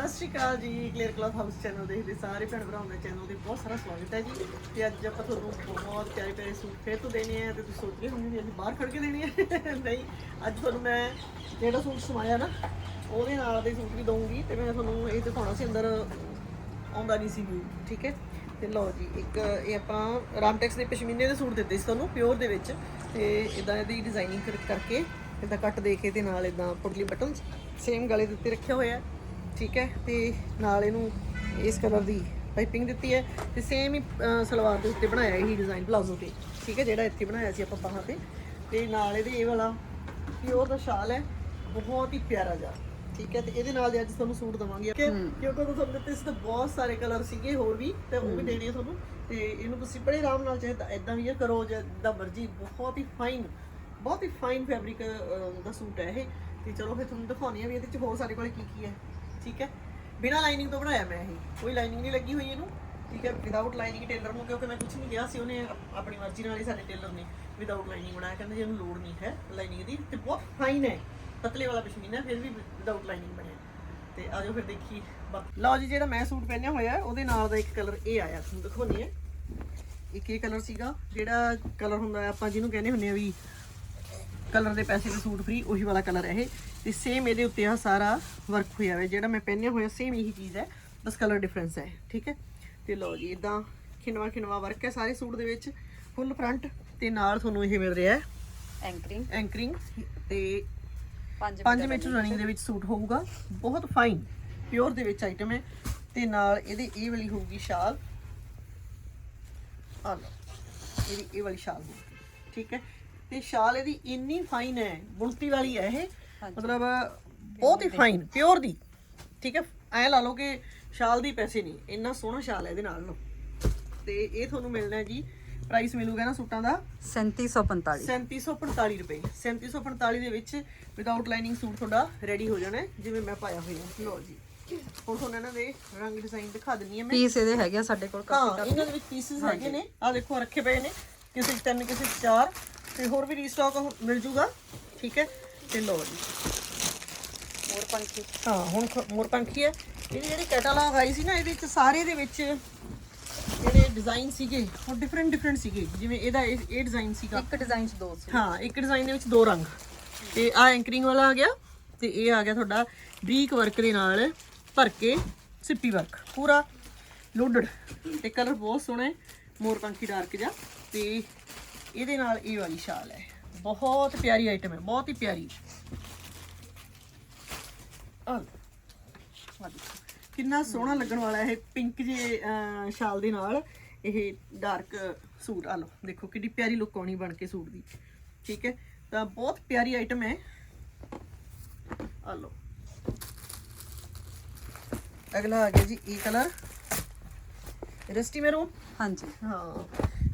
ਸਤਿ ਸ਼੍ਰੀ ਅਕਾਲ ਜੀ clear cloth house channel ਦੇਖਦੇ ਸਾਰੇ ਭੈਣ ਭਰਾਵਾਂ ਦਾ ਚੈਨਲ ਤੇ ਬਹੁਤ ਸਾਰਾ ਸਵਾਗਤ ਹੈ ਜੀ। ਤੇ ਅੱਜ ਆਪਾਂ ਤੁਹਾਨੂੰ ਬਹੁਤ ਪਿਆਰੇ ਪਿਆਰੇ ਸੂਟ ਫੇਰ ਤੋਂ ਦੇਣੇ ਆ ਤੇ ਤੁਸੀਂ ਸੋਚ ਰਹੇ ਹੋਵੋਗੇ ਵੀ ਅਸੀਂ ਬਾਹਰ ਖੜ ਕੇ ਦੇਣੇ ਆ। ਨਹੀਂ, ਅੱਜ ਤੁਹਾਨੂੰ ਮੈਂ ਜਿਹੜਾ ਸੂਟ ਸਮਾਇਆ ਨਾ, ਉਹਦੇ ਨਾਲ ਦੇ ਸੂਟ ਵੀ ਦਊਂਗੀ ਤੇ ਮੈਂ ਤੁਹਾਨੂੰ ਇਹ ਦਿਖਾਉਣਾ ਸੀ ਅੰਦਰ ਆਉਂਦਾ ਨਹੀਂ ਸੀ ਵੀ ਠੀਕ ਹੈ? ਤੇ ਲਓ ਜੀ, ਇੱਕ ਇਹ ਆਪਾਂ ਰਾਮਟੈਕਸ ਦੇ ਪਸ਼ਮੀਨੇ ਦੇ ਸੂਟ ਦਿੱਤੇ ਸੀ ਤੁਹਾਨੂੰ ਪਿਓਰ ਦੇ ਵਿੱਚ। ਤੇ ਇਦਾਂ ਇਹਦੀ ਡਿਜ਼ਾਈਨਿੰਗ ਕਰਕੇ ਇਦਾਂ ਕੱਟ ਦੇ ਕੇ ਤੇ ਨਾਲ ਇਦਾਂ ਪੁਟਲੀ ਬਟਨ ਸੇਮ ਗਲੇ ਦੇ ਉੱਤੇ ਰੱਖਿਆ ਹੋਇਆ ਹੈ। ਠੀਕ ਹੈ ਤੇ ਨਾਲ ਇਹਨੂੰ ਇਸ ਕਲਰ ਦੀ ਪਾਈਪਿੰਗ ਦਿੱਤੀ ਹੈ ਤੇ ਸੇਮ ਹੀ ਸਲਵਾਰ ਦੇ ਉੱਤੇ ਬਣਾਇਆ ਇਹੀ ਡਿਜ਼ਾਈਨ ਪਲਾਜ਼ੋ ਤੇ ਠੀਕ ਹੈ ਜਿਹੜਾ ਇੱਥੇ ਬਣਾਇਆ ਸੀ ਆਪਾਂ ਬਾਹਾਂ ਤੇ। ਤੇ ਨਾਲ ਇਹਦੇ ਇਹ ਵਾਲਾ ਪਿਓਰ ਦਾ ਸ਼ਾਲ ਹੈ ਬਹੁਤ ਹੀ ਪਿਆਰਾ ਜਿਹਾ ਠੀਕ ਹੈ ਤੇ ਇਹਦੇ ਨਾਲ ਦੇ ਅੱਜ ਤੁਹਾਨੂੰ ਸੂਟ ਦਵਾਂਗੇ ਕਿਉਂਕਿ ਉਹ ਤੁਹਾਨੂੰ ਦਿੱਤੇ ਸੀ ਤਾਂ ਬਹੁਤ ਸਾਰੇ ਕਲਰ ਸੀਗੇ ਹੋਰ ਵੀ ਤੇ ਉਹ ਵੀ ਦੇਣੇ ਆ ਤੁਹਾਨੂੰ ਤੇ ਇਹਨੂੰ ਤੁਸੀਂ ਬੜੇ ਆਰਾਮ ਨਾਲ ਚਾਹੇ ਤਾਂ ਇਦਾਂ ਵੀ ਇਹ ਕਰੋ ਜਿੱਦਾਂ ਮਰਜ਼ੀ ਬਹੁਤ ਹੀ ਫਾਈਨ ਬਹੁਤ ਹੀ ਫਾਈਨ ਫੈਬਰਿਕ ਦਾ ਸੂਟ ਹੈ ਇਹ। ਤੇ ਚਲੋ ਫਿਰ ਤੁਹਾਨੂੰ ਦਿਖਾਉਣੀ ਆ ਵੀ ਇਹਦੇ ਚ ਹੋਰ ਸਾਡੇ ਕੋਲ ਕੀ ਕੀ ਹੈ। ਠੀਕ ਹੈ? ਬਿਨਾ ਲਾਈਨਿੰਗ ਤੋਂ ਬਣਾਇਆ ਮੈਂ ਇਹ। ਕੋਈ ਲਾਈਨਿੰਗ ਨਹੀਂ ਲੱਗੀ ਹੋਈ ਇਹਨੂੰ। ਠੀਕ ਹੈ? ਵਿਦਆਊਟ ਲਾਈਨਿੰਗ ਟੇਲਰ ਨੂੰ ਕਿਉਂਕਿ ਮੈਂ ਕੁਝ ਨਹੀਂ ਕਿਹਾ ਸੀ ਉਹਨੇ ਆਪਣੀ ਮਰਜ਼ੀ ਨਾਲ ਹੀ ਸਾਡੇ ਟੇਲਰ ਨੇ ਵਿਦਆਊਟ ਲਾਈਨਿੰਗ ਬਣਾਇਆ। ਕਹਿੰਦੇ ਜੀ ਇਹਨੂੰ ਲੋੜ ਨਹੀਂ ਹੈ ਲਾਈਨਿੰਗ ਦੀ ਤੇ ਬਹੁਤ ਫਾਈਨ ਹੈ। ਪਤਲੇ ਵਾਲਾ ਪਸ਼ਮੀਨਾ ਹੈ, ਫਿਰ ਵੀ ਵਿਦਆਊਟ ਲਾਈਨਿੰਗ ਬਣਿਆ। ਤੇ ਆਜੋ ਫਿਰ ਦੇਖੀ। ਲਓ ਜੀ ਜਿਹੜਾ ਮੈਂ ਸੂਟ ਪਹਿਨਿਆ ਹੋਇਆ ਉਹਦੇ ਨਾਲ ਦਾ ਇੱਕ ਕਲਰ ਇਹ ਆਇਆ। ਤੁਹਾਨੂੰ ਦਿਖਾਉਣੀ ਹੈ। ਇੱਕ ਇਹ ਕਲਰ ਸੀਗਾ ਜਿਹੜਾ ਕਲਰ ਹੁੰਦਾ ਆਪਾਂ ਜਿਹਨੂੰ ਕਹਿੰਦੇ ਹੁੰਦੇ ਆ ਵੀ ਕਲਰ ਦੇ ਪੈਸੇ ਤੇ ਸੂਟ ਫ੍ਰੀ ਉਹੀ ਵਾਲਾ ਕਲਰ ਹੈ ਇਹ। ਤੇ ਸੇਮ ਇਹਦੇ ਉੱਤੇ ਆ ਸਾਰਾ ਵਰਕ ਹੋਇਆ ਹੋਇਆ ਜਿਹੜਾ ਮੈਂ ਪਹਿਨਿਆ ਹੋਇਆ ਸੇਮ ਇਹੀ ਚੀਜ਼ ਹੈ। ਬਸ ਕਲਰ ਡਿਫਰੈਂਸ ਹੈ ਠੀਕ ਹੈ? ਤੇ ਲਓ ਜੀ ਇਦਾਂ ਖਿਨਵਾ ਖਿਨਵਾ ਵਰਕ ਹੈ ਸਾਰੇ ਸੂਟ ਦੇ ਵਿੱਚ। ਫੁੱਲ ਫਰੰਟ ਤੇ ਨਾਲ ਤੁਹਾਨੂੰ ਇਹ ਮਿਲ ਰਿਹਾ ਹੈ ਐਂਕਰਿੰਗ ਐਂਕਰਿੰਗ ਤੇ 5 5 ਮੀਟਰ ਰਨਿੰਗ ਦੇ ਵਿੱਚ। ਸੂਟ ਹੋਊਗਾ। ਬਹੁਤ ਫਾਈਨ ਪਿਓਰ ਦੇ ਵਿੱਚ ਆਈਟਮ ਹੈ। ਤੇ ਨਾਲ ਇਹਦੇ ਇਹ ਵਾਲੀ ਹੋਊਗੀ ਸ਼ਾਲ। ਆ ਲਓ ਇਹਦੀ ਇਹ ਵਾਲੀ ਸ਼ਾਲ ਹੋਊਗੀ ਠੀਕ ਹੈ? ਤੇ ਸ਼ਾਲ ਇਹਦੀ ਇੰਨੀ ਫਾਈਨ ਹੈ ਬੁਣਤੀ ਵਾਲੀ ਹੈ ਇਹ। ਮਤਲਬ ਬਹੁਤ ਹੀ ਫਾਈਨ ਪਿਓਰ ਦੀ। ਠੀਕ ਹੈ? ਐ ਲਾ ਲਓ ਕਿ ਸ਼ਾਲ ਦੀ ਪੈਸੇ ਨਹੀਂ ਇੰਨਾ ਸੋਹਣਾ ਸ਼ਾਲ ਹੈ ਇਹਦੇ ਨਾਲ ਨੂੰ ਤੇ ਇਹ ਤੁਹਾਨੂੰ ਮਿਲਣਾ ਜੀ ਪ੍ਰਾਈਸ ਮਿਲੂਗਾ ਨਾ ਸੂਟਾਂ ਦਾ। 3745 3745 ਰੁਪਏ। 3745 ਦੇ ਵਿੱਚ ਵਿਦਆਊਟ ਲਾਈਨਿੰਗ ਸੂਟ ਤੁਹਾਡਾ ਰੈਡੀ ਹੋ ਜਾਣਾ ਜਿਵੇਂ ਮੈਂ ਪਾਇਆ ਹੋਇਆ। ਲਓ ਜੀ। ਹੁਣ ਤੁਹਾਨੂੰ ਇਹਨਾਂ ਦੇ ਰੰਗ ਡਿਜ਼ਾਈਨ ਦਿਖਾ ਦਿੰਨੀ ਆ ਮੈਂ। ਪੀਸ ਇਹਦੇ ਹੈਗੇ ਸਾਡੇ ਕੋਲ ਹਾਂ ਇਹਨਾਂ ਦੇ ਵਿੱਚ ਪੀਸਸ ਹੈਗੇ ਨੇ। ਆ ਦੇਖੋ ਰੱਖੇ ਪਏ ਨੇ। ਕਿਸੇ 'ਚ ਤਿੰਨ ਕਿਸੇ 'ਚ ਚਾਰ। ਤੇ ਹੋਰ ਵੀ ਰੀਸਟਾਕ ਮਿਲ ਜੂਗਾ। ਠੀਕ ਹੈ? ਤੇ ਲਓ ਜੀ। ਹੋਰ ਪੰਛੀ। ਹਾਂ ਹੁਣ ਖ- ਮੋਰ ਪੰਖੀ ਹੈ। ਇਹ ਜਿਹੜੀ ਕੈਟਾਲੌਗ ਆਈ ਸੀ ਨਾ ਇਹਦੇ ਵਿੱਚ ਸਾਰੇ ਦੇ ਵਿੱਚ ਜਿਹੜੇ ਡਿਜ਼ਾਈਨ ਸੀਗੇ ਉਹ ਡਿਫਰੈਂਟ ਡਿਫਰੈਂਟ ਸੀਗੇ। ਜਿਵੇਂ ਇਹਦਾ ਇਹ ਇਹ ਡਿਜ਼ਾਈਨ ਸੀਗਾ। ਇੱਕ ਡਿਜ਼ਾਈਨ ਚ ਦੋ ਸੀ। ਹਾਂ ਇੱਕ ਡਿਜ਼ਾਈਨ ਦੇ ਵਿੱਚ ਦੋ ਰੰਗ। ਤੇ ਆ ਐਂਕਰਿੰਗ ਵਾਲਾ ਆ ਗਿਆ ਤੇ ਇਹ ਆ ਗਿਆ ਤੁਹਾਡਾ ਬਰੀਕ ਵਰਕ ਦੇ ਨਾਲ ਭਰ ਕੇ ਸਿੱਪੀ ਵਰਕ ਪੂਰਾ ਲੋਡਡ ਤੇ ਕਲਰ ਬਹੁਤ ਸੋਹਣਾ ਹੈ। ਮੋਰ ਪੰਖੀ ਡਾਰਕ ਜਿਹਾ। ਤੇ ਇਹਦੇ ਨਾਲ ਇਹ ਵਾਲੀ ਸ਼ਾਲ ਹੈ। ਬਹੁਤ ਪਿਆਰੀ ਆਈਟਮ ਹੈ ਬਹੁਤ ਹੀ ਪਿਆਰੀ। ਕਿੰਨਾ ਸੋਹਣਾ ਲੱਗਣ ਵਾਲਾ ਇਹ ਪਿੰਕ ਜੇ ਸ਼ਾਲ ਦੇ ਨਾਲ। ਇਹ ਡਾਰਕ ਸੂਟ ਆ ਲਓ। ਦੇਖੋ ਕਿੰਨੀ ਪਿਆਰੀ ਲੁੱਕ ਆਉਣੀ ਬਣ ਕੇ ਸੂਟ ਦੀ। ਠੀਕ ਹੈ? ਤਾਂ ਬਹੁਤ ਪਿਆਰੀ ਆਈਟਮ ਹੈ। ਆ ਲਓ। ਅਗਲਾ ਆ ਗਿਆ ਜੀ ਇਹ ਕਲਰ ਰਸਟੀ ਮੈਰੂਨ ਹਾਂਜੀ। ਹਾਂ।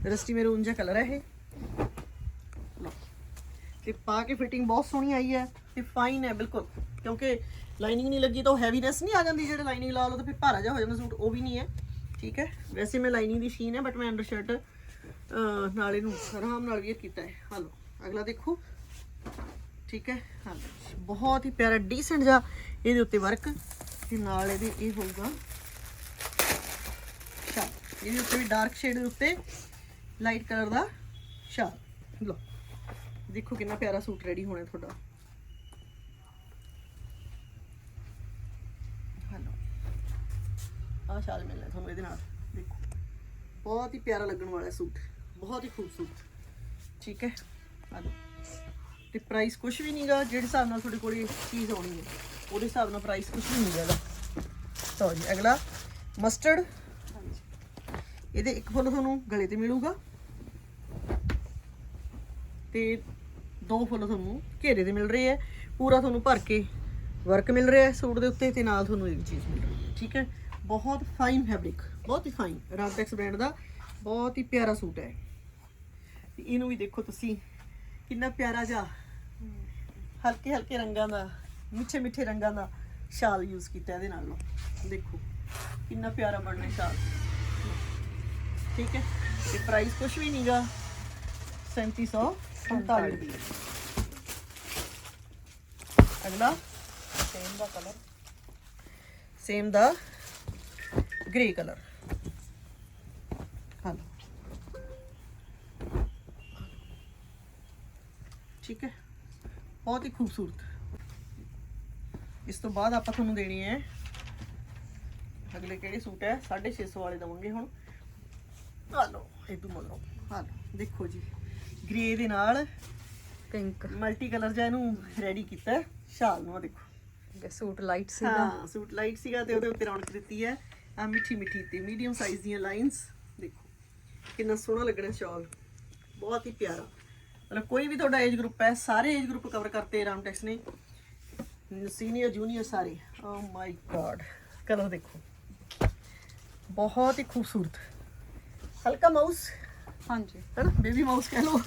ਰਸਟੀ ਮੈਰੂਨ ਜਿਹਾ ਕਲਰ ਹੈ ਇਹ। ਤੇ ਪਾ ਕੇ ਫਿਟਿੰਗ ਬਹੁਤ ਸੋਹਣੀ ਆਈ ਹੈ ਤੇ ਫਾਈਨ ਹੈ, ਬਿਲਕੁਲ। ਕਿਉਂਕਿ ਲਾਈਨਿੰਗ ਨਹੀਂ ਲੱਗੀ ਤਾਂ ਉਹ ਹੈਵੀਨੈਸ ਨਹੀਂ ਆ ਜਾਂਦੀ, ਜਿਹੜੇ ਲਾਈਨਿੰਗ ਲਾ ਲਓ ਤਾਂ ਫਿਰ ਭਾਰਾ ਜਿਹਾ ਹੋ ਜਾਂਦਾ, ਸੂਟ ਉਹ ਵੀ ਨਹੀਂ ਹੈ। ਠੀਕ ਹੈ? ਵੈਸੇ ਮੈਂ ਲਾਈਨਿੰਗ ਦੀ ਸ਼ੀਨ ਹੈ ਬਟ ਮੈਂ ਅੰਡਰ ਨਾਲ ਇਹਨੂੰ ਆਰਾਮ ਨਾਲ ਵੇਅਰ ਕੀਤਾ ਹੈ। ਹਾਲੋ ਅਗਲਾ ਦੇਖੋ। ਠੀਕ ਹੈ? ਹਾਂ ਬਹੁਤ ਹੀ ਪਿਆਰਾ ਡੀਸੈਂਟ ਜਿਹਾ ਇਹਦੇ ਉੱਤੇ ਵਰਕ ਤੇ ਨਾਲ ਇਹਦੇ, ਇਹ ਹੋਊਗਾ। ਸ਼ਾਲ ਇਹਦੇ ਉੱਤੇ ਵੀ ਡਾਰਕ ਸ਼ੇਡ ਦੇ ਉੱਤੇ ਲਾਈਟ ਕਲਰ ਦਾ ਸ਼ਾਲ ਦੇਖੋ ਕਿੰਨਾ ਪਿਆਰਾ ਸੂਟ ਰੈਡੀ ਹੋਣਾ ਤੁਹਾਡਾ। ਹਲੋ। ਆਹ ਸ਼ਾਲ ਮਿਲਣਾ ਤੁਹਾਨੂੰ ਇਹਦੇ ਨਾਲ ਦੇਖੋ। ਬਹੁਤ ਹੀ ਪਿਆਰਾ ਲੱਗਣ ਵਾਲਾ ਸੂਟ ਬਹੁਤ ਹੀ ਖੂਬਸੂਰਤ। ਠੀਕ ਹੈ? ਆ ਲਓ। ਤੇ ਪ੍ਰਾਈਸ ਕੁਝ ਵੀ ਨਹੀਂਗਾ ਜਿਹੜੇ ਹਿਸਾਬ ਨਾਲ ਤੁਹਾਡੇ ਕੋਲੇ ਚੀਜ਼ ਆਉਣੀ ਹੈ ਉਹਦੇ ਹਿਸਾਬ ਨਾਲ ਪ੍ਰਾਈਸ ਕੁਝ ਵੀ ਨਹੀਂ ਹੈਗਾ ਲਓ ਜੀ ਅਗਲਾ। ਮਸਟਰਡ ਇਹਦੇ ਇੱਕ ਫੁੱਲ ਤੁਹਾਨੂੰ ਗਲੇ ਤੇ ਮਿਲੂਗਾ। ਤੇ ਦੋ ਫੁੱਲ ਤੁਹਾਨੂੰ ਘੇਰੇ ਦੇ ਮਿਲ ਰਹੇ ਹੈ ਪੂਰਾ ਤੁਹਾਨੂੰ ਭਰ ਕੇ ਵਰਕ ਮਿਲ ਰਿਹਾ ਹੈ ਸੂਟ ਦੇ ਉੱਤੇ ਤੇ ਨਾਲ ਤੁਹਾਨੂੰ ਇੱਕ ਚੀਜ਼ ਮਿਲ ਰਹੀ ਹੈ, ਠੀਕ ਹੈ? ਬਹੁਤ ਫਾਈਨ ਫੈਬਰਿਕ ਬਹੁਤ ਹੀ ਫਾਈਨ ਰਾਮਟੈਕਸ ਬ੍ਰਾਂਡ ਦਾ ਬਹੁਤ ਹੀ ਪਿਆਰਾ ਸੂਟ ਹੈ। ਇਹਨੂੰ ਵੀ ਦੇਖੋ ਤੁਸੀਂ, ਕਿੰਨਾ ਪਿਆਰਾ ਜਿਹਾ ਹਲਕੇ ਹਲਕੇ ਰੰਗਾਂ ਦਾ, ਮਿੱਠੇ ਮਿੱਠੇ ਰੰਗਾਂ ਦਾ ਸ਼ਾਲ ਯੂਜ਼ ਕੀਤਾ ਇਹਦੇ ਨਾਲ। ਲਓ ਦੇਖੋ, ਕਿੰਨਾ ਪਿਆਰਾ ਬਣਨਾ ਸ਼ਾਲ। ਠੀਕ ਹੈ? ਤੇ ਪ੍ਰਾਈਸ ਕੁਝ ਵੀ ਨਹੀਂਗਾ 3745 ਅਗਲਾ। ਸੇਮ ਦਾ ਕਲਰ ਸੇਮ ਦਾ ਗ੍ਰੇ ਕਲਰ ਹਾਂ। ਠੀਕ ਹੈ। ਬਹੁਤ ਹੀ ਖੂਬਸੂਰਤ। ਇਸ ਤੋਂ ਬਾਅਦ ਆਪਾਂ ਤੁਹਾਨੂੰ ਦੇਣੀ ਹੈ। ਅਗਲੇ ਕਿਹੜੇ ਸੂਟ ਹੈ? 650 ਵਾਲੇ ਦਵਾਂਗੇ ਹੁਣ। ਆ ਲਓ ਇਹ ਤੋਂ ਮਗਰੋਂ। ਲਓ ਦੇਖੋ ਜੀ। ਗ੍ਰੇ ਦੇ ਨਾਲ ਪਿੰਕ। ਮਲਟੀ ਕਲਰ ਜਿਹਾ ਇਹਨੂੰ ਰੈਡੀ ਕੀਤਾ ਹੈ। ਸ਼ਾਲ ਨੂੰ ਆਹ ਦੇਖੋ। ਸੂਟ ਲਾਈਟ ਸੀਗਾ। ਹਾਂ ਸੂਟ ਲਾਈਟ ਸੀਗਾ ਤੇ ਉਹਦੇ ਉੱਤੇ ਰੌਣਕ ਦਿੱਤੀ ਹੈ। ਆ ਮਿੱਠੀ ਮਿੱਠੀ ਤੇ ਮੀਡੀਅਮ ਸਾਈਜ਼ ਦੀਆਂ ਲਾਈਨਸ ਦੇਖੋ ਕਿੰਨਾ ਸੋਹਣਾ ਲੱਗਣਾ ਸ਼ਾਲ। ਬਹੁਤ ਹੀ ਪਿਆਰਾ। ਮਤਲਬ ਕੋਈ ਵੀ ਤੁਹਾਡਾ ਏਜ ਗਰੁੱਪ ਹੈ ਸਾਰੇ ਏਜ ਗਰੁੱਪ ਕਵਰ ਕਰਤੇ ਰਾਮਟੈਕਸ ਨੇ। ਸੀਨੀਅਰ ਜੂਨੀਅਰ ਸਾਰੇ। ਓ ਮਾਈ ਗॉड ਕਲਰ ਦੇਖੋ। ਬਹੁਤ ਹੀ ਖੂਬਸੂਰਤ। ਹਲਕਾ ਮਾਊਸ। ਹਾਂਜੀ। ਹੈ ਨਾ ਬੇਬੀ ਮਾਊਸ ਕਹਿ ਲਓ।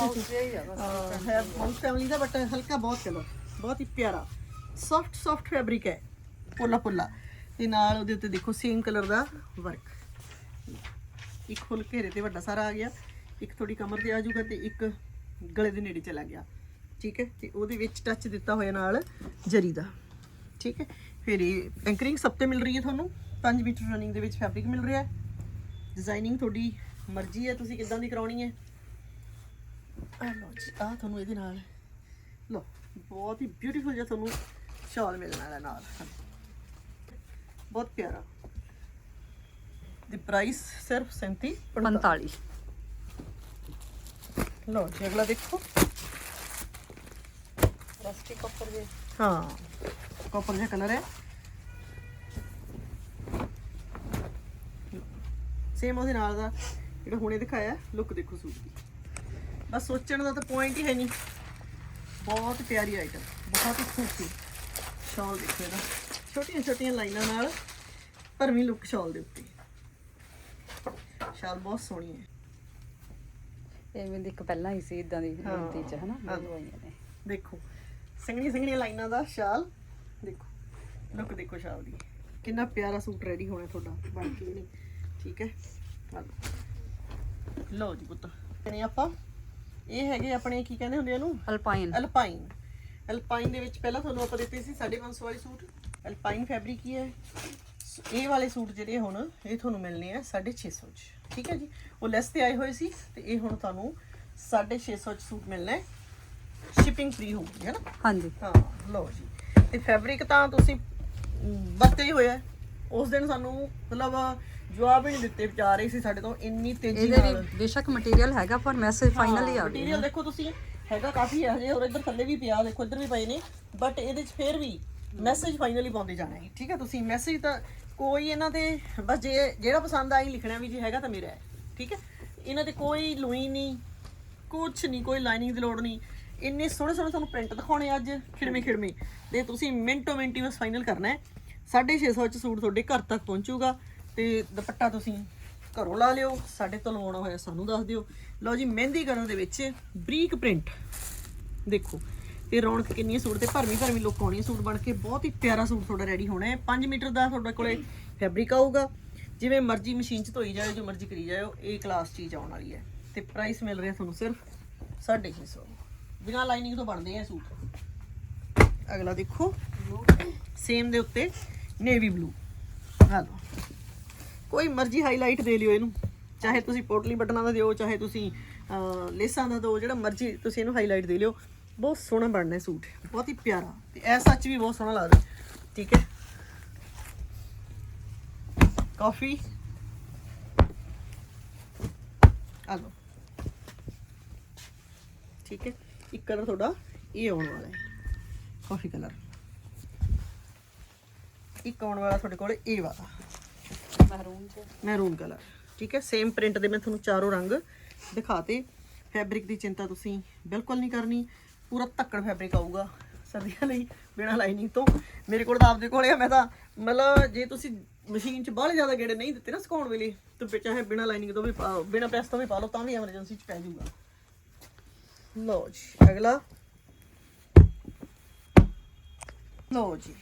ਮਾਊਸ ਜਿਹਾ ਹੀ ਆ ਬਸ। ਅਹ ਹੈ ਮਾਊਸ ਫੈਮਿਲੀ ਦਾ ਬਟ ਹਲਕਾ ਬਹੁਤ ਕਲਰ ਬਹੁਤ ਹੀ ਪਿਆਰਾ। ਸੌਫਟ ਸੌਫਟ ਫੈਬਰਿਕ ਹੈ। ਪੋਲਾ ਪੋਲਾ। ਤੇ ਨਾਲ ਉਹਦੇ ਉੱਤੇ ਦੇਖੋ ਸੇਮ ਕਲਰ ਦਾ ਵਰਕ ਇੱਕ ਫੁੱਲ ਘੇਰੇ ਤੇ ਵੱਡਾ ਸਾਰਾ ਆ ਗਿਆ। ਇੱਕ ਥੋੜੀ ਕਮਰ ਤੇ ਆ ਜਾਊਗਾ ਤੇ ਇੱਕ ਗਲੇ ਦੇ ਨੇੜੇ ਚਲਾ ਗਿਆ। ਠੀਕ ਹੈ? ਤੇ ਉਹਦੇ ਵਿੱਚ ਟੱਚ ਦਿੱਤਾ ਹੋਇਆ ਨਾਲ ਜਰੀ ਦਾ। ਠੀਕ ਹੈ? ਫਿਰ ਇਹ ਐਂਕਰਿੰਗ ਸਭ ਤੇ ਮਿਲ ਰਹੀ ਹੈ ਤੁਹਾਨੂੰ। 5 ਮੀਟਰ ਰਨਿੰਗ ਦੇ ਵਿੱਚ ਫੈਬਰਿਕ ਮਿਲ ਰਿਹਾ ਹੈ। ਡਿਜ਼ਾਈਨਿੰਗ ਤੁਹਾਡੀ ਮਰਜ਼ੀ ਹੈ ਤੁਸੀਂ ਕਿੱਦਾਂ ਦੀ ਕਰਾਉਣੀ ਹੈ? ਆ ਲਓ ਜੀ ਆ ਤੁਹਾਨੂੰ ਇਹਦੇ ਨਾਲ। ਲਓ ਬਹੁਤ ਹੀ ਬਿਊਟੀਫੁਲ ਜਿਹਾ ਤੁਹਾਨੂੰ ਸ਼ਾਲ ਮਿਲਣ ਵਾਲਾ ਨਾਲ। ਬਹੁਤ ਪਿਆਰਾ। ਦੀ ਪ੍ਰਾਈਸ ਸਿਰਫ 37 45 ਲਓ ਜੀ ਅਗਲਾ ਦੇਖੋ। ਰਸਟੀ ਕੱਪਰ ਦੇ ਹਾਂ ਕਾਪਰ ਜਿਹਾ ਕਲਰ ਹੈ। ਸੇਮ ਉਹਦੇ ਨਾਲ ਦਾ। ਜਿਹੜਾ ਹੁਣੇ ਦਿਖਾਇਆ ਲੁੱਕ ਦੇਖੋ ਸੂਟ ਦੀ। ਬਸ ਸੋਚਣ ਦਾ ਤਾਂ ਪੁਆਇੰਟ ਹੀ ਹੈ ਨਹੀਂ। ਬਹੁਤ ਪਿਆਰੀ ਆਈਟਮ ਬਹੁਤ ਹੀ ਖੂਬਸੂਰਤ। ਸ਼ਾਲ ਦੇਖੋ ਇਹਦਾ। ਛੋਟੀਆਂ ਛੋਟੀਆਂ ਲਾਈਨਾਂ ਨਾਲ ਭਰਵੀਂ ਲੁੱਕ ਸ਼ਾਲ ਦੇ ਉੱਤੇ। ਸ਼ਾਲ ਬਹੁਤ ਸੋਹਣੀ ਹੈ। ਐਵੇਂ ਦੀ ਇੱਕ ਪਹਿਲਾਂ ਹੀ ਸੀ ਇਦਾਂ ਦੀ। ਗਿਣਤੀ ਚ ਹਨਾ? ਹਾਂ। ਬਣਵਾਈਆਂ ਨੇ। ਦੇਖੋ ਸੰਘਣੀ ਸੰਘਣੀਆਂ ਲਾਈਨਾਂ ਦਾ ਸ਼ਾਲ। ਦੇਖੋ ਲੁੱਕ ਦੇਖੋ ਸ਼ਾਲ ਦੀ। ਕਿੰਨਾ ਪਿਆਰਾ ਸੂਟ ਰੈਡੀ ਹੋਣਾ ਤੁਹਾਡਾ ਬਣ ਕੇ ਨਹੀਂ। ਠੀਕ ਹੈ? ਆ ਲਓ। ਜੀ ਪੁੱਤ। ਨੇ ਆਪਾਂ ਇਹ ਹੈਗੇ ਆਪਣੇ ਕੀ ਕਹਿੰਦੇ ਹੁੰਦੇ ਇਹਨੂੰ? ਅਲਪਾਈਨ ਅਲਪਾਈਨ ਅਲਪਾਈਨ ਦੇ ਵਿੱਚ ਪਹਿਲਾਂ ਤੁਹਾਨੂੰ ਆਪਾਂ ਦਿੱਤੇ ਸੀ 550 ਵਾਲੀ ਸੂਟ। ਅਲਪਾਈਨ ਫੈਬਰਿਕ ਹੀ ਹੈ। ਇਹ ਵਾਲੇ ਸੂਟ ਜਿਹੜੇ ਹੁਣ ਇਹ ਤੁਹਾਨੂੰ ਮਿਲਨੇ ਆ 650 ਚ। ਠੀਕ ਹੈ ਜੀ? ਉਹ ਲੈਸ ਤੇ ਆਏ ਹੋਏ ਸੀ ਤੇ ਇਹ ਹੁਣ ਤੁਹਾਨੂੰ 650 ਚ ਸੂਟ ਮਿਲਣਾ ਹੈ। ਸ਼ਿਪਿੰਗ ਫ੍ਰੀ ਹੋਊਗੀ ਹੈ ਨਾ? ਹਾਂਜੀ। ਹਾਂ ਲਓ ਜੀ। ਤੇ ਫੈਬਰਿਕ ਤਾਂ ਤੁਸੀਂ ਅਮ, ਵਰਤਿਆ ਹੀ ਹੋਇਆ। ਉਸ ਦਿਨ ਸਾਨੂੰ ਮਤਲਬ ਜਵਾਬ ਹੀ ਨਹੀਂ ਦਿੱਤੇ ਰਹੇ ਸੀ ਸਾਡੇ ਤੋਂ ਇੰਨੀ ਤੇਜ਼ੀ ਇਹਦੇ ਨਾਲ। ਬੇਸ਼ੱਕ ਮਟੀਰੀਅਲ ਹੈਗਾ ਪਰ ਮੈਸੇਜ ਫਾਈਨਲੀ ਆ ਗਿਆ ਮਟੀਰੀਅਲ ਦੇਖੋ ਤੁਸੀਂ ਹੈਗਾ ਕਾਫੀ ਹੈ ਹਜੇ ਹੋਰ ਇੱਧਰ ਥੱਲੇ ਵੀ ਪਿਆ ਦੇਖੋ ਇੱਧਰ ਵੀ ਪਏ ਨੇ ਬਟ ਇਹਦੇ 'ਚ ਫੇਰ ਵੀ ਮੈਸੇਜ ਫਾਈਨਲੀ ਪਾਉਂਦੇ ਜਾਣਾ ਹੈ ਠੀਕ ਹੈ ਤੁਸੀਂ? ਮੈਸੇਜ ਤਾਂ ਕੋਈ ਇਹਨਾਂ ਤੇ ਬਸ ਜੇ ਜਿਹੜਾ ਪਸੰਦ ਆਈ ਲਿਖਣਾ ਵੀ ਜੇ ਹੈਗਾ ਤਾਂ ਮੇਰਾ ਹੈ ਠੀਕ ਹੈ? ਇਹਨਾਂ ਤੇ ਕੋਈ ਲੂਈ ਨਹੀਂ ਕੁਛ ਨਹੀਂ ਕੋਈ ਲਾਈਨਿੰਗ ਦੀ ਲੋੜ ਨਹੀਂ। ਇੰਨੇ ਸੋਹਣੇ ਸੋਹਣੇ ਤੁਹਾਨੂੰ ਪ੍ਰਿੰਟ ਦਿਖਾਉਣੇ ਅੱਜ ਖਿੜਵੇਂ ਖਿੜਵੇਂ ਤੇ ਤੁਸੀਂ ਮਿੰਟੋ ਮਿੰਟੀ ਬਸ ਫਾਈਨਲ ਕਰਨਾ ਹੈ। 650 ਚ ਸੂਟ ਤੁਹਾਡੇ ਘਰ ਤੱਕ ਪਹੁੰਚੂਗਾ। ਤੇ ਦੁਪੱਟਾ ਤੁਸੀਂ ਘਰੋਂ ਲਾ ਲਿਓ, ਸਾਡੇ ਤੋਂ ਲਵਾਉਣਾ ਹੋਇਆ ਸਾਨੂੰ ਦੱਸ ਦਿਓ। ਲਓ ਜੀ, ਮਹਿੰਦੀ ਕਰਨ ਦੇ ਵਿੱਚ ਬਰੀਕ ਪ੍ਰਿੰਟ। ਦੇਖੋ ਤੇ ਰੌਣਕ ਕਿੰਨੀ ਸੂਟ ਤੇ ਭਰਵੀਂ ਭਰਵੀਂ ਲੁੱਕ ਆਉਣੀ ਸੂਟ ਬਣ ਕੇ, ਬਹੁਤ ਹੀ ਪਿਆਰਾ ਸੂਟ ਤੁਹਾਡਾ ਰੈਡੀ ਹੋਣਾ ਹੈ। 5 ਮੀਟਰ ਦਾ ਤੁਹਾਡੇ ਕੋਲੇ ਫੈਬਰਿਕ ਆਊਗਾ। ਜਿਵੇਂ ਮਰਜ਼ੀ ਮਸ਼ੀਨ 'ਚ ਧੋਈ ਜਾਇਓ, ਜੋ ਮਰਜ਼ੀ ਕਰੀ ਜਾਇਓ ਇਹ ਕਲਾਸ ਚੀਜ਼ ਆਉਣ ਵਾਲੀ ਹੈ। ਤੇ ਪ੍ਰਾਈਸ ਮਿਲ ਰਿਹਾ ਤੁਹਾਨੂੰ ਸਿਰਫ 650 ਬਿਨਾਂ ਲਾਈਨਿੰਗ ਤੋਂ ਬਣਦੇ ਆ ਸੂਟ। ਅਗਲਾ ਦੇਖੋ। ਸੇਮ ਦੇ ਉੱਤੇ ਨੇਵੀ ਬਲੂ ਹਾਂ ਲਓ। ਕੋਈ ਮਰਜ਼ੀ ਹਾਈਲਾਈਟ ਦੇ ਲਿਓ ਇਹਨੂੰ। ਚਾਹੇ ਤੁਸੀਂ ਪੋਟਲੀ ਬਟਨਾਂ ਦਾ ਦਿਓ, ਚਾਹੇ ਤੁਸੀਂ ਲੇਸਾਂ ਦਾ ਦਿਓ, ਜਿਹੜਾ ਮਰਜ਼ੀ ਤੁਸੀਂ ਇਹਨੂੰ ਹਾਈਲਾਈਟ ਦੇ ਲਿਓ। ਬਹੁਤ ਸੋਹਣਾ ਬਣਨਾ ਹੈ ਸੂਟ। ਬਹੁਤ ਹੀ ਪਿਆਰਾ। ਤੇ ਇਹ ਸੱਚ ਵੀ ਬਹੁਤ ਸੋਹਣਾ ਲੱਗਦਾ। ਠੀਕ ਹੈ? ਕਾਫੀ ਆ ਲਓ। ਠੀਕ ਹੈ? ਇੱਕ ਕਲਰ ਤੁਹਾਡਾ ਇਹ ਆਉਣ ਵਾਲਾ ਹੈ। ਕਾਫੀ ਕਲਰ ਇੱਕ ਆਉਣ ਵਾਲਾ ਤੁਹਾਡੇ ਕੋਲ ਇਹ ਵਾਲਾ। ਮਹਿਰੂਨ ਚ। ਮਹਿਰੂਨ ਕਲਰ ਠੀਕ ਹੈ ਸੇਮ ਪ੍ਰਿੰਟ ਦੇ ਮੈਂ ਤੁਹਾਨੂੰ ਚਾਰੋਂ ਰੰਗ ਦਿਖਾਤੇ। ਫੈਬਰਿਕ ਦੀ ਚਿੰਤਾ ਤੁਸੀਂ ਬਿਲਕੁਲ ਨਹੀਂ ਕਰਨੀ। ਪੂਰਾ ਧੱਕੜ ਫੈਬਰਿਕ ਆਊਗਾ ਸਰਦੀਆਂ ਲਈ ਬਿਨਾਂ ਲਾਈਨਿੰਗ ਤੋਂ। ਮੇਰੇ ਕੋਲ ਤਾਂ ਆਪਦੇ ਕੋਲੇ ਆ, ਮੈਂ ਤਾਂ ਮਤਲਬ ਜੇ ਤੁਸੀਂ ਮਸ਼ੀਨ 'ਚ ਬਾਹਲੇ ਜ਼ਿਆਦਾ ਗੇੜੇ ਨਹੀਂ ਦਿੱਤੇ ਨਾ ਸੁਕਾਉਣ ਵੇਲੇ, ਤੇ ਚਾਹੇ ਬਿਨਾਂ ਲਾਈਨਿੰਗ ਤੋਂ ਵੀ ਪਾ- ਬਿਨਾਂ ਪ੍ਰੈਸ ਤੋਂ ਵੀ ਪਾ ਲਓ, ਤਾਂ ਵੀ ਐਮਰਜੈਂਸੀ 'ਚ ਪੈ ਜਾਊਗਾ। ਲਓ ਜੀ, ਅਗਲਾ। ਲਓ ਜੀ।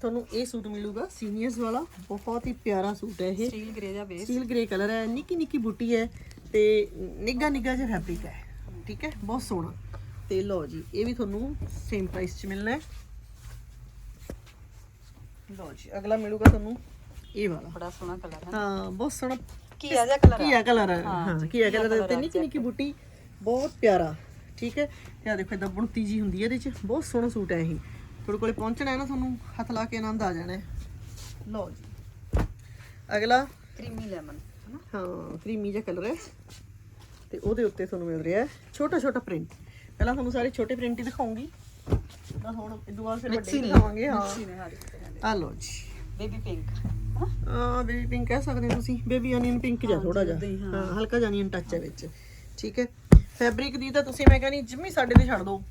ਤੁਹਾਨੂੰ ਇਹ ਸੂਟ ਮਿਲੂਗਾ। ਸੀਨੀਅਰਸ ਵਾਲਾ ਬਹੁਤ ਹੀ ਪਿਆਰਾ ਸੂਟ ਹੈ ਇਹ। ਸਟੀਲ ਗ੍ਰੇ ਦਾ ਬੇਸ ਸਟੀਲ ਗ੍ਰੇ ਕਲਰ ਹੈ ਨਿੱਕੀ ਨਿੱਕੀ ਬੂਟੀ ਹੈ ਤੇ ਨਿੱਗਾ ਨਿੱਗਾ ਜਿਹਾ ਫੈਬਰਿਕ ਹੈ। ਠੀਕ ਹੈ ਬਹੁਤ ਸੋਹਣਾ। ਤੇ ਲਓ ਜੀ ਇਹ ਵੀ ਤੁਹਾਨੂੰ ਸੇਮ ਪ੍ਰਾਈਸ 'ਚ ਮਿਲਣਾ ਹੈ। ਲਓ ਜੀ ਅਗਲਾ ਮਿਲੂਗਾ ਤੁਹਾਨੂੰ ਇਹ ਵਾਲਾ। ਬੜਾ ਸੋਹਣਾ ਕਲਰ ਹੈ ਹਾਂ ਬਹੁਤ ਸੋਹਣਾ ਕੀ ਆ। ਜਾ ਕਲਰ ਕੀਆ ਕਲਰ ਹੈ ਹਾਂ ਕੀਆ ਕਲਰ ਆ ਨਿੱਕੀ ਨਿੱਕੀ ਬੂਟੀ ਬਹੁਤ ਪਿਆਰਾ। ਠੀਕ ਹੈ ਤੇ ਆ ਦੇਖੋ ਇਦਾਂ ਬੁਣਤੀ ਜੀ ਹੁੰਦੀ ਹੈ ਇਹਦੇ ਚ। ਬਹੁਤ ਸੋਹਣਾ ਸੂਟ ਹੈ ਇਹ। ਤੁਹਾਡੇ ਕੋਲੇ ਪਹੁੰਚਣਾ ਹੈ ਨਾ ਤੁਹਾਨੂੰ ਹੱਥ ਲਾ ਕੇ ਆਨੰਦ ਆ ਜਾਣਾ ਹੈ। ਲਓ ਜੀ। ਅਗਲਾ। ਕਰੀਮੀ ਲੈਮਨ ਹਨਾ? ਹਾਂ ਕਰੀਮੀ ਜਿਹਾ ਕਲਰ ਹੈ। ਤੇ ਉਹਦੇ ਉੱਤੇ ਤੁਹਾਨੂੰ ਮਿਲ ਰਿਹਾ ਹੈ ਛੋਟਾ ਛੋਟਾ ਪ੍ਰਿੰਟ। ਪਹਿਲਾਂ ਤੁਹਾਨੂੰ ਸਾਰੇ ਛੋਟੇ ਪ੍ਰਿੰਟ ਹੀ ਦਿਖਾਉਂਗੀ। ਤਾਂ ਹੁਣ ਇਦੋਂ ਬਾਅਦ ਫਿਰ ਵੱਡੇ ਦਿਖਾਵਾਂਗੇ ਹਾਂ। ਨੇ ਹਾਰੀ ਆ ਲਓ ਜੀ। ਬੇਬੀ ਪਿੰਕ ਹਾਂ ਆ ਬੇਬੀ ਪਿੰਕ ਕਹਿ ਸਕਦੇ ਹੋ ਤੁਸੀਂ। ਬੇਬੀ ਅਨੀਅਨ ਪਿੰਕ ਜਿਹਾ ਥੋੜਾ ਜਿਹਾ। ਹਾਂ ਹਲਕਾ ਜਿਹਾ ਅਨੀਅਨ ਟੱਚ ਹੈ ਵਿੱਚ। ਠੀਕ ਹੈ। ਫੈਬਰਿਕ ਦੀ ਤਾਂ ਤੁਸੀਂ ਮੈਂ ਕਹਿੰਦੀ ਜਿੰਮੀ ਸਾਡੇ ਤੇ ਛੱਡ ਦਿਓ।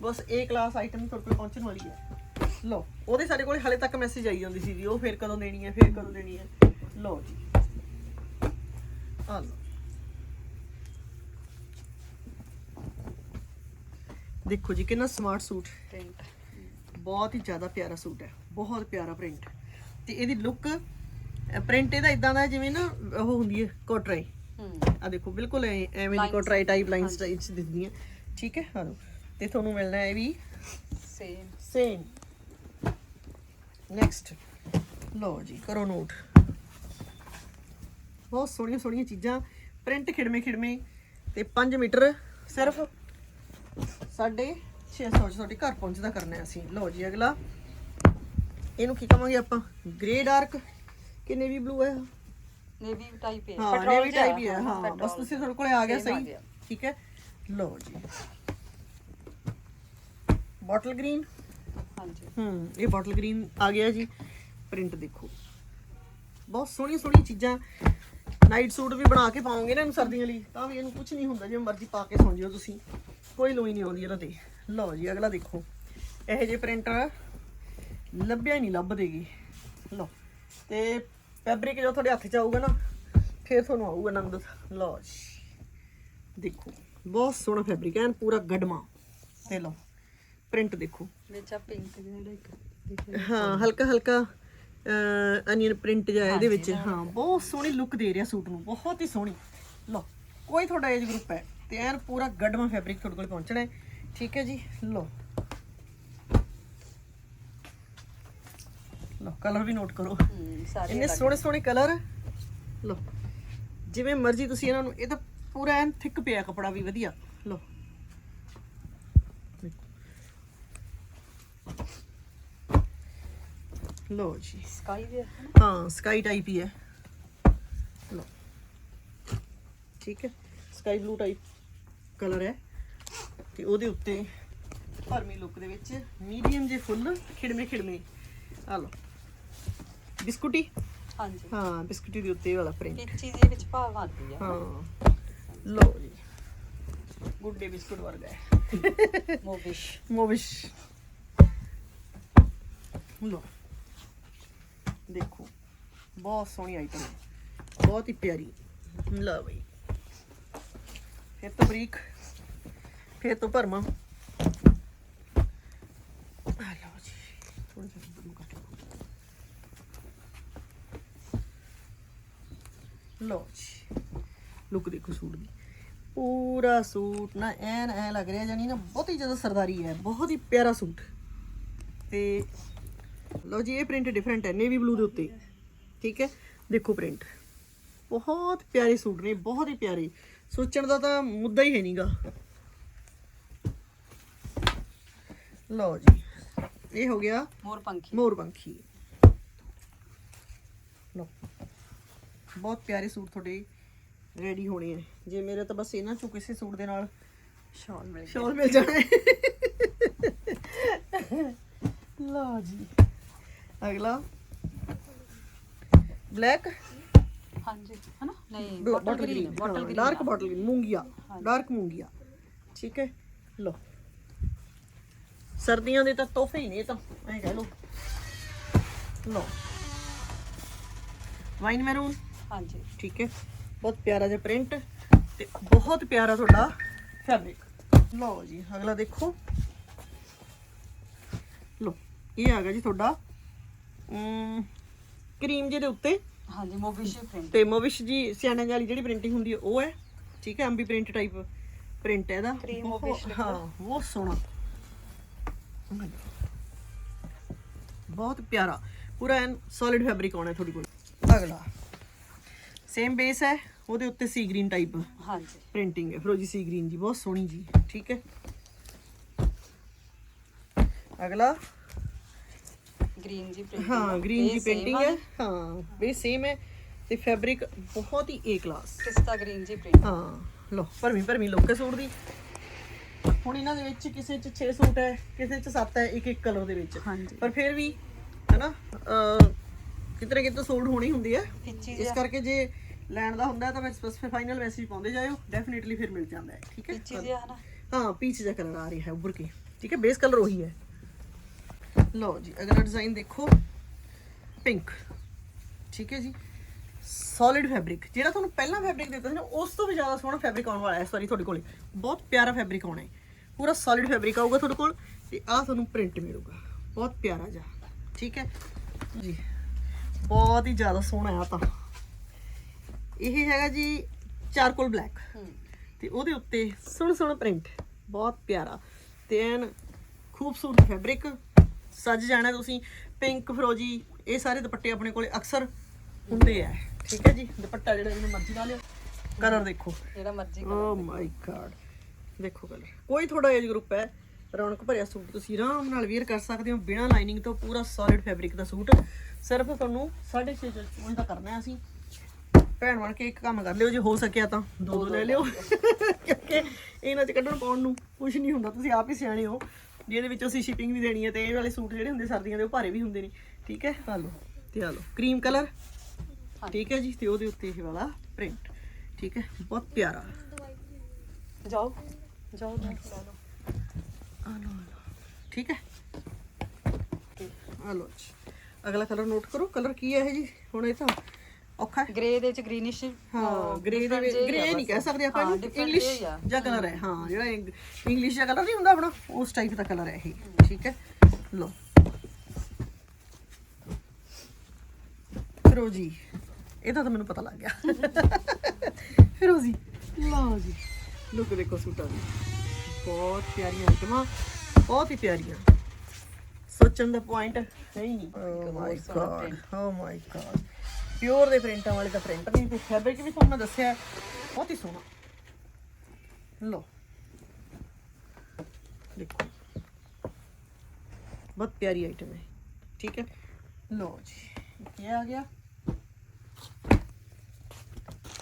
ਬਸ A ਕਲਾਸ ਆਈਟਮ ਤੁਹਾਡੇ ਕੋਲ ਪਹੁੰਚਣ ਵਾਲੀ ਹੈ। ਲਓ ਉਹਦੇ ਸਾਡੇ ਕੋਲ ਹਲੇ ਤੱਕ ਮੈਸੇਜ ਆਈ ਜਾਂਦੀ ਸੀ ਜੀ ਉਹ ਫੇਰ ਕਦੋਂ ਦੇਣੀ ਹੈ ਫੇਰ ਕਦੋਂ ਦੇਣੀ ਹੈ। ਲਓ ਜੀ। ਆ ਲਓ। ਦੇਖੋ ਜੀ ਕਿੰਨਾ ਸਮਾਰਟ ਸੂਟ। ਪ੍ਰਿੰਟ ਬਹੁਤ ਹੀ ਜ਼ਿਆਦਾ ਪਿਆਰਾ ਸੂਟ ਹੈ। ਬਹੁਤ ਪਿਆਰਾ ਪ੍ਰਿੰਟ ਤੇ ਇਹਦੀ ਲੁੱਕ ਪ੍ਰਿੰਟ ਇਹਦਾ ਇਦਾਂ ਦਾ ਜਿਵੇਂ ਨਾ ਉਹ ਹੁੰਦੀ ਹੈ ਕੋਟਰਾਈ ਹੂੰ। ਆ ਦੇਖੋ ਬਿਲਕੁਲ ਐਵੇਂ ਦੀ ਕੋਟਰਾਈ ਟਾਈਪ ਲਾਈਨਸ ਟਾਈਪ ਠੀਕ ਹੈ? ਹਾਂ ਤੇ ਤੁਹਾਨੂੰ ਮਿਲਣਾ ਹੈ ਵੀ ਸੇਮ ਸੇਮ ਨੈਕਸਟ ਲਓ ਜੀ ਕਰੋ ਨੋਟ ਬਹੁਤ ਸੋਹਣੀਆਂ ਸੋਹਣੀਆਂ ਚੀਜ਼ਾਂ। ਪ੍ਰਿੰਟ ਖਿੜਵੇਂ ਖਿੜਵੇਂ ਤੇ 5 ਮੀਟਰ ਸਿਰਫ ਸਾਢੇ 600 ਚ ਤੁਹਾਡੇ ਘਰ ਪਹੁੰਚਦਾ ਕਰਨਾ ਹੈ ਅਸੀਂ। ਲਓ ਜੀ ਅਗਲਾ। ਇਹਨੂੰ ਕੀ ਕਵਾਂਗੇ ਆਪਾਂ? ਗ੍ਰੇ ਡਾਰਕ ਕਿ ਨੇਵੀ ਬਲੂ ਹੈ? ਨੇਵੀ ਟਾਈਪ ਹੈ। ਹਾਂ ਨੇਵੀ ਟਾਈਪ ਹੀ ਹੈ ਬਸ ਤੁਸੀਂ ਤੁਹਾਡੇ ਕੋਲੇ ਆ ਗਿਆ ਸਹੀ। ਠੀਕ ਹੈ? ਲਓ ਜੀ। Bottle green? ਹਾਂਜੀ। ਹੂੰ ਇਹ ਬੋਟਲ ਗ੍ਰੀਨ ਆ ਗਿਆ ਜੀ। ਪ੍ਰਿੰਟ ਦੇਖੋ। ਬਹੁਤ ਸੋਹਣੀਆਂ ਸੋਹਣੀਆਂ ਚੀਜ਼ਾਂ। ਨਾਈਟ ਸੂਟ ਵੀ ਬਣਾ ਕੇ ਪਾਉਂਗੇ ਨਾ ਇਹਨੂੰ ਸਰਦੀਆਂ ਲਈ ਤਾਂ ਵੀ ਇਹਨੂੰ ਕੁਝ ਨਹੀਂ ਹੁੰਦਾ ਜਿਵੇਂ ਮਰਜ਼ੀ ਪਾ ਕੇ ਸੌਂ ਜਿਓ ਤੁਸੀਂ। ਕੋਈ ਲੋਈ ਨਹੀਂ ਆਉਂਦੀ ਇਹਨਾਂ ਤੇ। ਲਓ ਜੀ ਅਗਲਾ ਦੇਖੋ। ਇਹੋ ਜਿਹੇ ਪ੍ਰਿੰਟ ਲੱਭਿਆ ਹੀ ਨਹੀਂ ਲੱਭਦੇਗੀ ਲਓ ਤੇ ਫੈਬਰਿਕ ਜੋ ਤੁਹਾਡੇ ਹੱਥ 'ਚ ਆਊਗਾ ਨਾ ਫਿਰ ਤੁਹਾਨੂੰ ਆਊਗਾ ਆਨੰਦ। ਲਓ ਜੀ। ਦੇਖੋ ਬਹੁਤ ਸੋਹਣਾ ਫੈਬਰਿਕ ਹੈ ਐਨ ਪੂਰਾ ਗਡਮਾ ਤੇ ਲਓ। ਪ੍ਰਿੰਟ ਦੇਖੋ। ਵਿੱਚ ਆ ਪਿੰਕ ਜਿਹੜਾ ਇੱਕ ਹਾਂ ਹਲਕਾ ਹਲਕਾ ਅਨੀਅਨ ਪ੍ਰਿੰਟ ਜਿਹਾ ਇਹਦੇ ਵਿੱਚ। ਹਾਂ ਬਹੁਤ ਸੋਹਣੀ ਲੁੱਕ ਦੇ ਰਿਹਾ ਸੂਟ ਨੂੰ ਬਹੁਤ ਹੀ ਸੋਹਣੀ। ਲਓ ਕੋਈ ਤੁਹਾਡਾ ਏਜ ਗਰੁੱਪ ਹੈ ਤੇ ਐਨ ਪੂਰਾ ਗੜਵਾ ਫੈਬਰਿਕ ਤੁਹਾਡੇ ਕੋਲ ਪਹੁੰਚਣਾ ਹੈ। ਠੀਕ ਹੈ ਜੀ ਲਓ। ਲਓ ਕਲਰ ਵੀ ਨੋਟ ਕਰੋ। ਇੰਨੇ ਸੋਹਣੇ ਸੋਹਣੇ ਕਲਰ ਲਓ ਜਿਵੇਂ ਮਰਜ਼ੀ ਤੁਸੀਂ ਇਹਨਾਂ ਨੂੰ ਇਹ ਤਾਂ ਪੂਰਾ ਐਨ ਥਿਕ ਪਿਆ ਕਪੜਾ ਵੀ ਵਧੀਆ। ਲਓ। ਲਓ ਜੀ। ਸਕਾਈ ਦੇ ਹਾਂ। ਸਕਾਈ ਟਾਈਪ ਹੀ ਹੈ। ਲਓ। ਠੀਕ ਹੈ। ਸਕਾਈ ਬਲੂ ਟਾਈਪ ਕਲਰ ਹੈ। ਤੇ ਉਹਦੇ ਉੱਤੇ ਭਰਮੀ ਲੁੱਕ ਦੇ ਵਿੱਚ ਮੀਡੀਅਮ ਜੇ ਫੁੱਲ ਖਿੜਵੇਂ ਖਿੜਵੇਂ ਆ ਲਓ। ਬਿਸਕੁਟੀ? ਹਾਂਜੀ। ਹਾਂ ਬਿਸਕੁਟੀ ਦੇ ਉੱਤੇ ਵਾਲਾ ਪ੍ਰਿੰਟ ਪਿੱਚੀ ਦੇ ਵਿੱਚ ਭਾਵ ਆਉਂਦੀ ਆ। ਹਾਂ। ਲਓ ਜੀ। ਗੁੱਡੇ ਬਿਸਕੁਟ ਵਰਗਾ ਹੈ। ਮੋਬਿਸ਼ ਮੋਵਿਸ਼। ਲੋ ਦੇਖੋ, ਬਹੁਤ ਸੋਹਣੀ ਆਈਟਮ ਹੈ। ਬਹੁਤ ਹੀ ਪਿਆਰੀ। ਲਓ ਬਈ। ਫਿਰ ਤੋਂ ਬਰੀਕ, ਫਿਰ ਤੋਂ ਭਰਮਾ। ਆ ਲਓ ਜੀ। ਥੋੜਾ ਜਿਹਾ ਇੱਧਰ ਨੂੰ ਲਓ। ਜੀ। ਲੁੱਕ ਦੇਖੋ ਸੂਟ ਦੀ। ਪੂਰਾ ਸੂਟ ਨਾ ਐਨ ਐ ਲੱਗ ਰਿਹਾ ਜਾਨੀ ਨਾ ਬਹੁਤ ਹੀ ਜ਼ਿਆਦਾ ਸਰਦਾਰੀ ਹੈ। ਬਹੁਤ ਹੀ ਪਿਆਰਾ ਸੂਟ। ਤੇ ਲਓ ਜੀ ਇਹ ਪ੍ਰਿੰਟ ਡਿਫਰੈਂਟ ਹੈ ਨੇਵੀ ਬਲੂ ਦੇ ਉੱਤੇ ਠੀਕ ਹੈ ਦੇਖੋ ਪ੍ਰਿੰਟ ਬਹੁਤ ਪਿਆਰੇ ਸੂਟ ਨੇ ਬਹੁਤ ਹੀ ਪਿਆਰੇ ਸੋਚਣ ਦਾ ਤਾਂ ਮੁੱਦਾ ਹੀ ਹੈ ਨਹੀਂਗਾ ਲਓ ਜੀ ਇਹ ਹੋ ਗਿਆ ਮੋਰ ਪੰਖੀ ਮੋਰ ਪੰਖੀ ਲਓ ਬਹੁਤ ਪਿਆਰੇ ਸੂਟ ਤੁਹਾਡੇ ਰੈਡੀ ਹੋਣੇ ਆ ਜੇ ਮੇਰੇ ਤਾਂ ਬਸ ਇਹਨਾਂ ਚੋਂ ਕਿਸੇ ਸੂਟ ਦੇ ਨਾਲ ਸ਼ਾਲ ਮਿਲ ਗਿਆ ਸ਼ਾਲ ਮਿਲ ਜਾਣਾ ਹੈ ਲਓ ਜੀ ਅਗਲਾ ਬਲੈਕ ਹਾਂਜੀ ਹਨਾ ਨਹੀਂ bottle bottle green green bottle green dark bottle green ਮੂੰਗੀਆ dark ਮੂੰਗੀਆ ਠੀਕ ਹੈ ਲਓ ਸਰਦੀਆਂ ਦੇ ਤਾਂ ਤੋਹਫੇ ਹੀ ਨੇ ਇਹ ਤਾਂ ਐਂ ਕਹਿ ਲਓ ਲਓ ਵਾਈਨ ਮੈਰੂਨ ਹਾਂਜੀ ਠੀਕ ਹੈ ਬਹੁਤ ਪਿਆਰਾ ਜਿਹਾ ਪ੍ਰਿੰਟ ਤੇ ਬਹੁਤ ਪਿਆਰਾ ਤੁਹਾਡਾ ਫੈਬਰਿਕ ਲਓ ਜੀ ਅਗਲਾ ਦੇਖੋ ਲਓ ਇਹ ਆ ਗਿਆ ਜੀ ਤੁਹਾਡਾ ਕਰੀਮ ਜਿਹੇ ਦੇ ਉੱਤੇ। ਹਾਂਜੀ ਮੋਬਿਸ਼ ਪ੍ਰਿੰਟ ਤੇ ਮੋਵਿਸ਼ ਜੀ ਸਿਆਣਿਆਂ ਵਾਲੀ ਜਿਹੜੀ ਪ੍ਰਿੰਟਿੰਗ ਹੁੰਦੀ ਹੈ ਉਹ ਹੈ। ਠੀਕ ਹੈ ਐਮਬੀ ਪ੍ਰਿੰਟ ਟਾਈਪ ਪ੍ਰਿੰਟ ਹੈ ਇਹਦਾ। ਬਹੁਤ-। ਹਾਂ ਸੋਹਣਾ। ਬਹੁਤ ਪਿਆਰਾ। ਪੂਰਾ ਐਨ ਸੋਲਿਡ ਫੈਬਰਿਕ ਆਉਣਾ ਤੁਹਾਡੇ ਕੋਲ। ਅਗਲਾ। ਸੇਮ ਬੇਸ ਹੈ ਉਹਦੇ ਉੱਤੇ ਸੀ ਗ੍ਰੀਨ ਟਾਈਪ ਹਾਂਜੀ। ਪ੍ਰਿੰਟਿੰਗ ਹੈ। ਫਰੋਜੀ ਸੀ ਗ੍ਰੀਨ ਜੀ ਬਹੁਤ ਸੋਹਣੀ ਜੀ। ਠੀਕ ਹੈ। ਅਗਲਾ। ਗ੍ਰੀਨ ਜੀ ਪ੍ਰਿੰਟ ਹਾਂ ਗ੍ਰੀਨ ਜੀ ਪੇਂਟਿੰਗ ਹੈ। ਹਾਂ ਬੇਸ ਸੇਮ ਹੈ ਤੇ ਫੈਬਰਿਕ ਬਹੁਤ ਹੀ ਏ ਕਲਾਸ ਪਿਸਤਾ ਗ੍ਰੀਨ ਜੀ ਪ੍ਰਿੰਟ ਹਾਂ ਲੋ ਭਰਵੀਂ ਭਰਵੀਂ ਲੋਕੇ ਸੂਟ ਦੀ। ਹੁਣ ਇਹਨਾਂ ਦੇ ਵਿੱਚ ਕਿਸੇ ਚ 6 ਸੂਟ ਹੈ ਕਿਸੇ ਚ 7 ਹੈ ਇੱਕ ਇੱਕ ਕਲਰ ਦੇ ਵਿੱਚ। ਹਾਂਜੀ। ਪਰ ਫਿਰ ਵੀ ਹੈਨਾ ਅ ਕਿਤੇ ਸੂਟ ਹੋਣੀ ਹੁੰਦੀ ਹੈ। ਇਸ ਕਰਕੇ ਜੇ ਲੈਣ ਦਾ ਹੁੰਦਾ ਤਾਂ ਮੈਂ ਸਪੈਸੀਫਾਈ ਫਾਈਨਲ ਮੈਸੇਜ ਪਾਉਂਦੇ ਜਾਇਓ ਡੈਫੀਨਿਟਲੀ ਫਿਰ ਮਿਲ ਜਾਂਦਾ ਹੈ ਠੀਕ ਹੈ? ਜਿਹਾ ਹਨਾ? ਹਾਂ ਪੀਚ ਦਾ ਕਲਰ ਆ ਰਿਹਾ ਹੈ ਉੱਭਰ ਕੇ। ਠੀਕ ਹੈ ਬੇਸ ਕਲਰ ਉਹੀ ਹੈ। ਲਓ ਜੀ ਅਗਲਾ ਡਿਜ਼ਾਈਨ ਦੇਖੋ। ਪਿੰਕ ਠੀਕ ਹੈ ਜੀ? ਸੋਲਿਡ ਫੈਬਰਿਕ ਜਿਹੜਾ ਤੁਹਾਨੂੰ ਪਹਿਲਾਂ ਫੈਬਰਿਕ ਦਿੱਤਾ ਸੀ ਨਾ ਉਸ ਤੋਂ ਵੀ ਜ਼ਿਆਦਾ ਸੋਹਣਾ ਫੈਬਰਿਕ ਆਉਣ ਵਾਲਾ ਹੈ ਸੌਰੀ ਤੁਹਾਡੇ ਕੋਲੇ। ਬਹੁਤ ਪਿਆਰਾ ਫੈਬਰਿਕ ਆਉਣਾ ਹੈ। ਪੂਰਾ ਸੋਲਿਡ ਫੈਬਰਿਕ ਆਊਗਾ ਤੁਹਾਡੇ ਕੋਲ ਤੇ ਆਹ ਤੁਹਾਨੂੰ ਪ੍ਰਿੰਟ ਮਿਲੂਗਾ। ਬਹੁਤ ਪਿਆਰਾ ਜਿਹਾ ਠੀਕ ਹੈ? ਜੀ ਬਹੁਤ ਹੀ ਜ਼ਿਆਦਾ ਸੋਹਣਾ ਆ ਤਾਂ। ਇਹ ਹੈਗਾ ਜੀ ਚਾਰਕੋਲ ਬਲੈਕ ਤੇ ਉਹਦੇ ਉੱਤੇ ਸੋਹਣਾ ਸੋਹਣਾ ਪ੍ਰਿੰਟ ਬਹੁਤ ਪਿਆਰਾ। ਤੇ ਐਨ ਖੂਬਸੂਰਤ ਫੈਬਰਿਕ ਸੱਜ ਜਾਣਾ ਤੁਸੀਂ ਪਿੰਕ ਫਰੋਜੀ ਇਹ ਸਾਰੇ ਦੁਪੱਟੇ ਆਪਣੇ ਕੋਲੇ ਅਕਸਰ ਹੁੰਦੇ ਆ। ਠੀਕ ਹੈ ਜੀ? ਦੁਪੱਟਾ ਜਿਹੜਾ ਜਿਹਨੂੰ ਮਰਜ਼ੀ ਲਾ ਲਿਓ। ਕਲਰ ਦੇਖੋ। ਜਿਹੜਾ ਮਰਜ਼ੀ ਓ ਮਾਈ ਗॉड ਦੇਖੋ ਕਲਰ। ਕੋਈ ਥੋੜਾ ਏਜ ਗਰੁੱਪ ਹੈ ਰੌਣਕ ਭਰਿਆ ਸੂਟ ਤੁਸੀਂ ਆਰਾਮ ਨਾਲ ਵੇਅਰ ਕਰ ਸਕਦੇ ਹੋ। ਬਿਨਾਂ ਲਾਈਨਿੰਗ ਤੋਂ ਪੂਰਾ ਸੋਲਿਡ ਫੈਬਰਿਕ ਦਾ ਸੂਟ। ਸਿਰਫ ਤੁਹਾਨੂੰ 6.5 ਚੋਂ ਦਾ ਕਰਨਾ ਹੈ ਅਸੀਂ। ਭੈਣ ਬਣ ਕੇ ਇੱਕ ਕੰਮ ਕਰ ਲਿਓ ਜੇ ਹੋ ਸਕਿਆ ਤਾਂ ਦੋ ਦੋ ਲੈ ਲਿਓ। ਕਿਉਂਕਿ ਇਹਨਾਂ ਚ ਕੱਢਣ ਪਾਉਣ ਨੂੰ ਕੁਝ ਨਹੀਂ ਹੁੰਦਾ। ਤੁਸੀਂ ਆਪ ਹੀ ਸਿਆਣੇ ਹੋ। ਜਿਹਦੇ ਵਿੱਚ ਅਸੀਂ ਸ਼ਿਪਿੰਗ ਵੀ ਦੇਣੀ ਹੈ ਤੇ ਇਹ ਵਾਲੇ ਸੂਟ ਜਿਹੜੇ ਹੁੰਦੇ ਸਰਦੀਆਂ ਦੇ ਉਹ ਭਾਰੇ ਵੀ ਹੁੰਦੇ ਨੇ ਠੀਕ ਹੈ? ਆ ਲਓ ਤੇ ਆ ਲਓ ਕਰੀਮ ਕਲਰ ਠੀਕ ਹੈ ਜੀ ਤੇ ਉਹਦੇ ਉੱਤੇ ਇਹ ਵਾਲਾ ਪ੍ਰਿੰਟ ਠੀਕ ਹੈ? ਬਹੁਤ ਪਿਆਰਾ। ਜਾਓ। ਜਾਓ ਲੈ ਲਓ ਆ ਲਓ ਆ ਲਓ ਠੀਕ ਹੈ? ਆ ਲਓ ਜੀ। ਅਗਲਾ ਕਲਰ ਨੋਟ ਕਰੋ ਕਲਰ ਕੀ ਹੈ ਇਹ ਜੀ? ਹੁਣ ਇਹ ਤਾਂ ਔਖਾ ਹੈ। ਗ੍ਰੇ ਦੇ ਵਿੱਚ ਗ੍ਰੀਨਿਸ਼ ਹਾਂ ਗ੍ਰੇ ਦੇ ਵਿੱਚ ਗ੍ਰੇ ਨਹੀਂ ਕਹਿ ਸਕਦੇ ਆਪਾਂ ਇਹਨੂੰ ਇੰਗਲਿਸ਼ ਜਾਂ ਕਲਰ ਹੈ ਹਾਂ ਜਿਹੜਾ ਇੰਗਲਿਸ਼ ਦਾ ਕਲਰ ਨਹੀਂ ਹੁੰਦਾ ਆਪਣਾ ਉਸ ਟਾਈਪ ਦਾ ਕਲਰ ਹੈ ਇਹ ਠੀਕ ਹੈ? ਲਓ। ਫਿਰੋਜੀ ਇਹਦਾ ਤਾਂ ਮੈਨੂੰ ਪਤਾ ਲੱਗ ਗਿਆ। ਫਿਰੋਜੀ ਲਓ ਜੀ। ਲੁੱਕ ਦੇਖੋ ਸੂਟਾਂ ਦੀ। ਬਹੁਤ ਪਿਆਰੀਆਂ ਆਈਟਮਾਂ। ਬਹੁਤ ਹੀ ਪਿਆਰੀਆਂ। ਸੋਚਣ ਦਾ ਪੁਆਇੰਟ ਹੈ। ਹੀ ਨਹੀਂ ਓ my god oh my god pure ਦੇ ਪ੍ਰਿੰਟਾਂ ਵਾਲੇ ਤਾਂ ਪ੍ਰਿੰਟ ਨਹੀਂ ਤੇ ਫੈਬਰਿਕ ਵੀ ਤੁਹਾਨੂੰ ਮੈਂ ਦੱਸਿਆ ਹੈ, ਬਹੁਤ ਹੀ ਸੋਹਣਾ। ਲਓ। ਦੇਖੋ। ਬਹੁਤ ਪਿਆਰੀ ਆਈਟਮ ਹੈ। ਠੀਕ ਹੈ? ਲਓ ਜੀ। ਕੀ ਆ ਗਿਆ।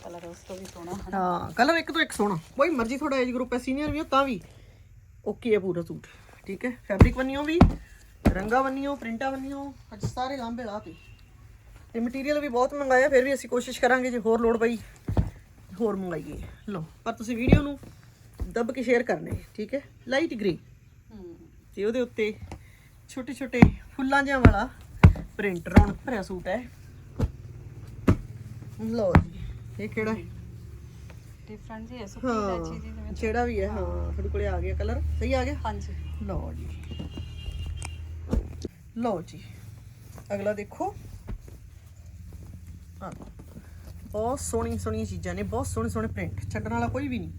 ਕਲਰ ਉਸ ਤੋਂ ਵੀ ਸੋਹਣਾ ਹਾਂ ਕਲਰ ਇੱਕ ਤੋਂ ਇੱਕ ਸੋਹਣਾ। ਕੋਈ ਮਰਜ਼ੀ ਤੁਹਾਡਾ ਏਜ ਗਰੁੱਪ ਹੈ ਸੀਨੀਅਰ ਵੀ ਹੋ ਤਾਂ ਵੀ। ਓਕੇ ਹੈ ਪੂਰਾ ਸੂਟ। ਠੀਕ ਹੈ? ਫੈਬਰਿਕ ਬੰਨਿਓ ਵੀ ਰੰਗਾ ਬੰਨਿਓ ਪ੍ਰਿੰਟਾਂ ਬੰਨਿਓ ਅੱਜ ਸਾਰੇ ਲਾਂਬੇ ਲਾਤੇ ਤੇ ਮਟੀਰੀਅਲ ਵੀ ਬਹੁਤ ਮੰਗਾਇਆ ਫਿਰ ਵੀ ਅਸੀਂ ਕੋਸ਼ਿਸ਼ ਕਰਾਂਗੇ ਜੇ ਹੋਰ ਲੋੜ ਪਈ ਹੋਰ ਮੰਗਾਈਏ। ਲਓ ਪਰ ਤੁਸੀਂ ਵੀਡੀਓ ਨੂੰ ਦੱਬ ਕੇ ਸ਼ੇਅਰ ਕਰਨੇ ਠੀਕ ਹੈ? ਲਾਈਟ ਗ੍ਰੇ ਹੂੰ ਤੇ ਉਹਦੇ ਉੱਤੇ ਛੋਟੇ ਛੋਟੇ ਫੁੱਲਾਂ ਜਿਹਾ ਵਾਲਾ ਪ੍ਰਿੰਟ ਰੌਣਕ ਭਰਿਆ ਸੂਟ ਹੈ। ਲਓ ਜੀ ਇਹ ਕਿਹੜਾ ਹੈ? ਡਿਫਰੈਂਟ ਜੀ ਹੈ ਸੁੱਕੀ ਇਲਾਚੀ ਦੀ ਹਾਂ ਜਿਵੇਂ ਜਿਹੜਾ ਵੀ ਹੈ ਹਾਂ ਤੁਹਾਡੇ ਕੋਲੇ ਆ ਗਿਆ ਕਲਰ ਸਹੀ ਆ ਗਿਆ? ਹਾਂਜੀ। ਲਓ ਜੀ। ਲਓ ਜੀ ਅਗਲਾ ਦੇਖੋ। ਆ ਬਹੁਤ ਸੋਹਣੀ ਸੋਹਣੀਆਂ ਚੀਜ਼ਾਂ ਨੇ, ਬਹੁਤ ਸੋਹਣੇ ਸੋਹਣੇ ਪ੍ਰਿੰਟ ਛੱਡਣ ਵਾਲਾ ਕੋਈ ਵੀ ਨਹੀਂ।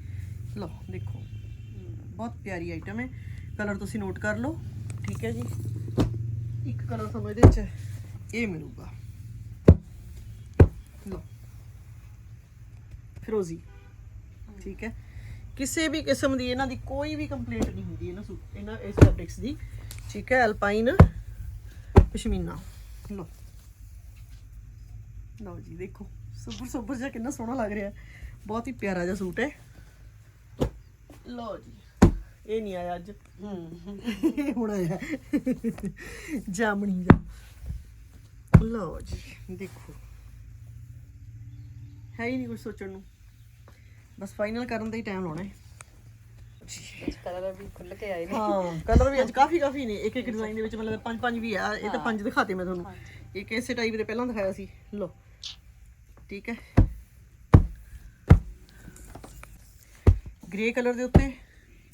ਲਓ, ਦੇਖੋ। ਬਹੁਤ ਪਿਆਰੀ ਆਈਟਮ ਹੈ। ਕਲਰ ਤੁਸੀਂ ਨੋਟ ਕਰ ਲਓ। ਠੀਕ ਹੈ ਜੀ। ਇੱਕ ਕਲਰ ਤੁਹਾਨੂੰ ਇਹਦੇ 'ਚ ਇਹ ਮਿਲੂਗਾ। ਲਓ। ਫਿਰੋਜ਼ੀ ਠੀਕ ਹੈ। ਕਿਸੇ ਵੀ ਕਿਸਮ ਦੀ ਇਹਨਾਂ ਦੀ ਕੋਈ ਵੀ ਕੰਪਲੇਂਟ ਨਹੀਂ ਹੁੰਦੀ ਇਹਨਾਂ ਸੂਟ ਇਹਨਾਂ ਇਸ ਫੈਬਰਿਕਸ ਦੀ। ਠੀਕ ਹੈ ਅਲਪਾਈਨ ਪਸ਼ਮੀਨਾ। ਲਓ। ਲਓ ਜੀ ਦੇਖੋ ਸੁਪਰ ਸੁਪਰ ਜਿਹਾ ਕਿੰਨਾ ਸੋਹਣਾ ਲੱਗ ਰਿਹਾ। ਬਹੁਤ ਹੀ ਪਿਆਰਾ ਜਿਹਾ ਸੂਟ ਹੈ। ਲਓ ਜੀ ਇਹ ਨਹੀਂ ਆਇਆ ਅੱਜ। ਹੂੰ ਹੁਣ ਆਇਆ। ਜਾਮਣੀ ਦਾ। ਲਓ ਜੀ ਦੇਖੋ। ਹੈ ਹੀ ਨਹੀਂ ਕੁਝ ਸੋਚਣ ਨੂੰ। ਬਸ ਫਾਈਨਲ ਕਰਨ ਦਾ ਹੀ ਟਾਈਮ ਲਾਉਣਾ ਹੈ। ਕਲਰ ਵੀ ਖੁੱਲ ਕੇ ਆਏ ਨੇ। ਹਾਂ ਕਲਰ ਵੀ ਅੱਜ ਕਾਫੀ ਕਾਫੀ ਨੇ। ਇੱਕ ਇੱਕ ਡਿਜ਼ਾਈਨ ਦੇ ਵਿੱਚ ਮਤਲਬ ਪੰਜ ਪੰਜ ਵੀ ਆ ਇਹ ਤਾਂ ਪੰਜ ਦਿਖਾਤੇ ਮੈਂ ਤੁਹਾਨੂੰ। ਇੱਕ ਇਸੇ ਟਾਈਪ ਦੇ ਪਹਿਲਾਂ ਦਿਖਾਇਆ ਸੀ। ਲੋ ਠੀਕ ਹੈ। ਗ੍ਰੇ ਕਲਰ ਦੇ ਉੱਤੇ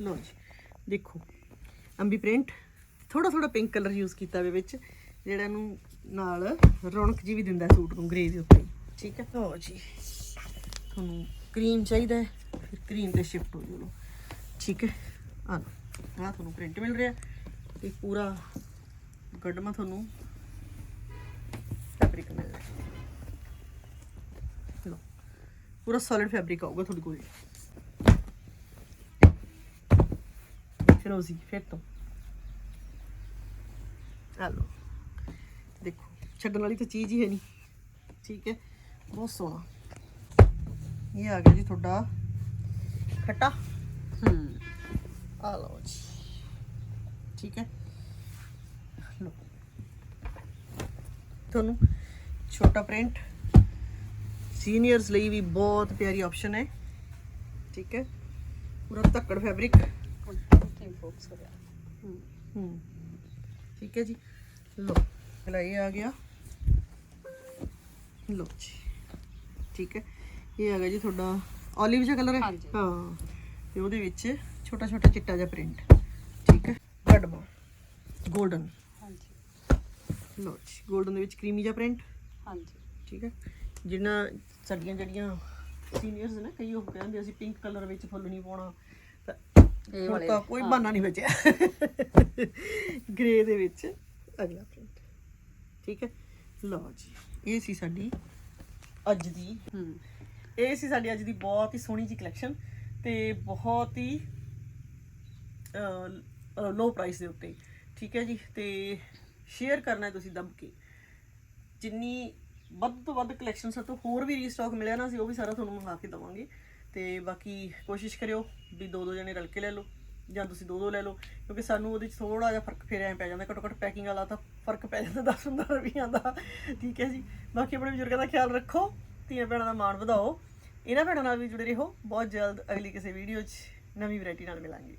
ਲੋ ਜੀ, ਦੇਖੋ, ਅੰਬੀ ਪ੍ਰਿੰਟ ਥੋੜਾ ਥੋੜਾ ਪਿੰਕ ਕਲਰ ਯੂਜ਼ ਕੀਤਾ ਵੇ ਵਿੱਚ, ਜਿਹੜਾ ਇਹਨੂੰ ਨਾਲ ਰੌਣਕ ਜੀ ਵੀ ਦਿੰਦਾ ਸੂਟ ਨੂੰ ਗ੍ਰੇ ਦੇ ਉੱਤੇ ਠੀਕ ਹੈ। ਲੋ ਜੀ, ਤੁਹਾਨੂੰ ਕਰੀਮ ਚਾਹੀਦਾ ਹੈ, ਫਿਰ ਕਰੀਮ ਤੇ ਸ਼ਿਫਟ ਹੋ ਜਾਓ ਠੀਕ ਹੈ। ਆ ਲਓ ਤੁਹਾਨੂੰ ਪ੍ਰਿੰਟ ਮਿਲ ਰਿਹਾ ਤੇ ਪੂਰਾ ਗੱਡਮਾ ਤੁਹਾਨੂੰ ਪੂਰਾ ਸੋਲਿਡ ਫੈਬਰਿਕ ਆਊਗਾ ਤੁਹਾਡੇ ਕੋਲ। ਫਿਰੋਜ਼ੀ ਫਿਰ ਤੋਂ। ਆ ਦੇਖੋ ਛੱਡਣ ਵਾਲੀ ਤਾਂ ਚੀਜ਼ ਹੀ ਹੈ ਨਹੀਂ। ਠੀਕ ਹੈ ਬਹੁਤ ਸੋਹਣਾ। ਇਹ ਆ ਗਿਆ ਜੀ ਤੁਹਾਡਾ ਖੱਟਾ। ਹੂੰ। ਆ ਲਓ ਜੀ। ਠੀਕ ਹੈ। ਲਓ। ਤੁਹਾਨੂੰ ਛੋਟਾ ਪ੍ਰਿੰਟ ਸੀਨੀਅਰਸ ਲਈ ਵੀ ਬਹੁਤ ਪਿਆਰੀ ਆਪਸ਼ਨ ਹੈ। ਠੀਕ ਹੈ। ਪੂਰਾ ਧੱਕੜ ਫੈਬਰਿਕ ਕੀ ਫੋਕਸ ਕਰਿਆ ਹੂੰ ਠੀਕ ਹੈ ਜੀ। ਲਓ ਪਹਿਲਾਂ ਇਹ ਆ ਗਿਆ। ਲਓ ਜੀ। ਠੀਕ ਹੈ। ਇਹ ਆ ਗਿਆ ਜੀ ਤੁਹਾਡਾ olive ਜਿਹਾ ਕਲਰ ਹੈ। ਹਾਂਜੀ। ਹਾਂ। ਤੇ ਉਹਦੇ ਵਿੱਚ ਛੋਟਾ ਛੋਟਾ ਚਿੱਟਾ ਜਿਹਾ ਪ੍ਰਿੰਟ ਠੀਕ ਹੈ। ਗੜਬਾ 골ਡਨ ਹਾਂਜੀ। ਲਓ ਜੀ। 골ਡਨ ਦੇ ਵਿੱਚ ਕਰੀਮੀ ਜਿਹਾ ਪ੍ਰਿੰਟ ਹਾਂਜੀ। ਠੀਕ ਹੈ। ਜਿੰਨਾ ਸਾਡੀਆਂ ਜਿਹੜੀਆਂ ਸੀਨੀਅਰਸ ਨੇ ਕਈ ਉਹ ਕਹਿੰਦੇ ਅਸੀਂ ਪਿੰਕ ਕਲਰ ਵਿੱਚ ਫੁੱਲ ਨਹੀਂ ਪਾਉਣਾ। ਤਾਂ ਇਹ ਹੁਣ ਵਾਲੇ ਤਾਂ ਕੋਈ ਬਹਾਨਾ ਨਹੀਂ ਬਚਿਆ। ਗ੍ਰੇ ਦੇ ਵਿੱਚ ਅਗਲਾ ਪ੍ਰਿੰਟ ਠੀਕ ਹੈ? ਲਓ ਜੀ ਇਹ ਸੀ ਸਾਡੀ ਅੱਜ ਦੀ। ਹੂੰ। ਇਹ ਸੀ ਸਾਡੀ ਅੱਜ ਦੀ ਬਹੁਤ ਹੀ ਸੋਹਣੀ ਜੀ ਕਲੈਕਸ਼ਨ ਤੇ ਬਹੁਤ ਹੀ ਲੋ ਪ੍ਰਾਈਸ ਦੇ ਉੱਤੇ। ਠੀਕ ਹੈ ਜੀ? ਤੇ ਸ਼ੇਅਰ ਕਰਨਾ ਹੈ ਤੁਸੀਂ ਦੱਬ ਕੇ ਜਿੰਨੀ ਵੱਧ ਤੋਂ ਵੱਧ ਕਲੈਕਸ਼ਨ ਸਾਡੇ ਤੋਂ ਹੋਰ ਵੀ ਰੀਸਟਾਕ ਮਿਲਿਆ ਨਾ, ਅਸੀਂ ਉਹ ਵੀ ਸਾਰਾ ਤੁਹਾਨੂੰ ਮੰਗਾ ਕੇ ਦਵਾਂਗੇ। ਤੇ ਬਾਕੀ ਕੋਸ਼ਿਸ਼ ਕਰਿਓ ਵੀ ਦੋ ਦੋ ਜਣੇ ਰਲ ਕੇ ਲੈ ਲਓ, ਜਾਂ ਤੁਸੀਂ ਦੋ ਦੋ ਲੈ ਲਓ, ਕਿਉਂਕਿ ਸਾਨੂੰ ਉਹਦੇ 'ਚ ਥੋੜਾ ਜਿਹਾ ਫ਼ਰਕ ਫਿਰ ਐ ਪੈ ਜਾਂਦਾ ਘੱਟੋ ਘੱਟ ਪੈਕਿੰਗ ਵਾਲਾ ਤਾਂ ਫ਼ਰਕ ਪੈ ਜਾਂਦਾ 10 15 ਰੁਪਈਆਂ ਦਾ, ਠੀਕ ਹੈ ਜੀ। ਬਾਕੀ ਆਪਣੇ ਬਜ਼ੁਰਗਾਂ ਦਾ ਖਿਆਲ ਰੱਖੋ, ਧੀਆਂ ਭੈਣਾਂ ਦਾ ਮਾਣ ਵਧਾਓ। ਇਹਨਾਂ ਭੈਣਾਂ ਨਾਲ ਵੀ ਜੁੜੇ ਰਹੋ, ਬਹੁਤ ਜਲਦ ਅਗਲੀ ਕਿਸੇ ਵੀਡੀਓ 'ਚ ਨਵੀਂ ਵੈਰਾਈਟੀ ਨਾਲ ਮਿਲਾਂਗੇ।